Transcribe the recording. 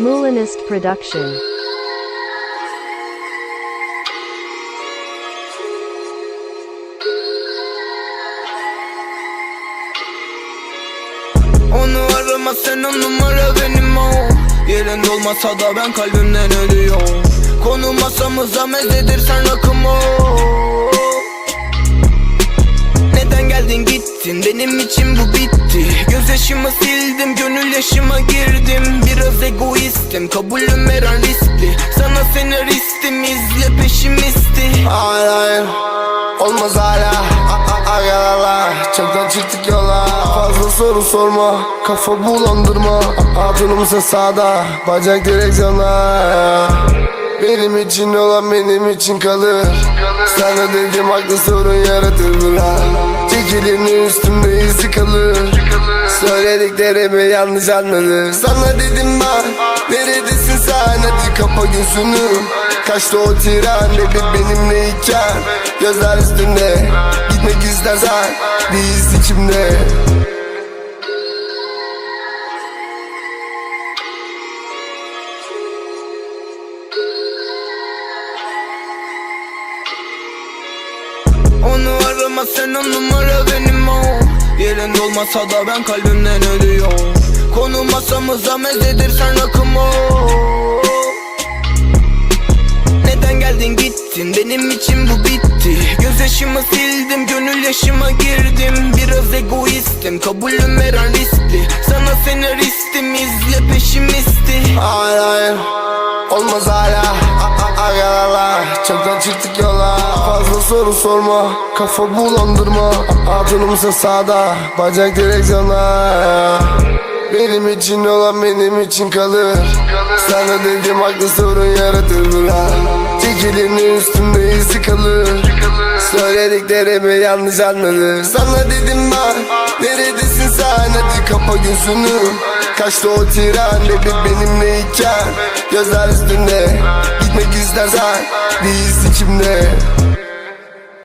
Moolinist Production. Onu arama sen o numara benim o. Yerinde olmasa da ben kalbimden ölüyor Konu masamıza mezedir sen rakım o. Neden geldin gittin? Benim için bu bitti. Gözyaşımı sildim gönül yaşıma Biraz egoistim kabulüm her an riskli. Sana senaristim izle peşimisti Hayır hayır olmaz hala. A- a- Agalarla çoktan çıktık yola. Fazla soru sorma kafa bulandırma. Hatunumsa sağda bacak direksiyona Benim için olan benim için kalır. Sana dedim haklı sorun yaratır bırak. Çekilini üstümde izi kalır Söylediklerimi yanlış anladın. Sana dedim ben Neredesin sen? Hadi kapa gözünü. Kaçtı o tren baby benimleyken Gözler üstünde Gitmek istersen iz içimde. Onu arama sen o numara benim o olmasa da ben kalbimden ölüyor. Konu masamıza mezedir sen rakım o? Neden geldin gittin? Benim için bu bitti. Gözyaşımı sildim gönül yaşıma girdim. Biraz egoistim kabulüm her an riskli. Sana senaristim izle peşimisti. Hayır hayır olmaz hala Çoktan çıktık yola. Fazla soru sorma kafa bulandırma. Hatunumsa sağda bacak direksiyona. Benim için olan benim için kalır. Sana dedim haklı sorun yaratır bırak Çekilini üstümde izi kalır. Söylediklerimi yanlış anladın. Sana dedim ben Neredesin sen? Hadi kapa gözünü. Kaçtı o tren baby benimleyken. Gözler üstünde istersen Bir iz içimde